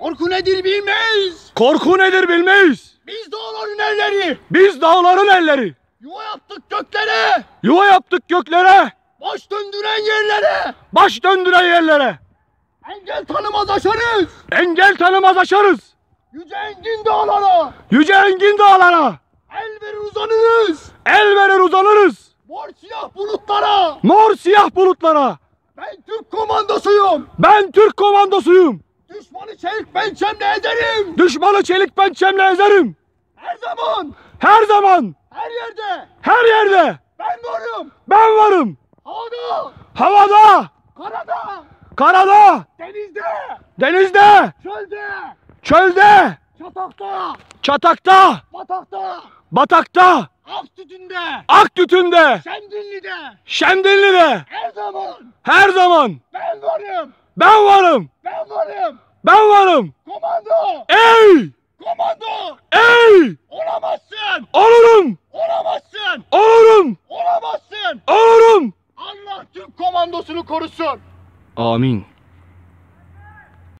Korku nedir bilmeyiz. Korku nedir bilmeyiz. Biz dağların elleri. Biz dağların elleri. Yuva yaptık göklere. Yuva yaptık göklere. Baş döndüren yerlere. Baş döndüren yerlere. Engel tanımaz aşarız. Engel tanımaz aşarız. Yüce engin dağlara. Yüce engin dağlara. El verir uzanırız. El verir uzanırız. Mor siyah bulutlara. Mor siyah bulutlara. Ben Türk komandosuyum. Ben Türk komandosuyum. Çelik pençemle ederim. Düşmanı çelik pençemle ezerim. Her zaman. Her zaman. Her yerde. Her yerde. Ben varım. Ben varım. Havada. Havada. Karada. Karada. Denizde. Denizde. Çölde. Çölde. Çatakta. Çatakta. Batakta. Batakta. Aktütünde. Aktütünde. Şendilli'de. Şendilli'de. Her zaman. Her zaman. Ben varım. Ben varım. Ben varım. Ben varım. Komando. Ey! Komando. Ey! Olamazsın. Olurum! Olamazsın. Olurum! Olamazsın. Olurum! Allah Türk komandosunu korusun. Amin.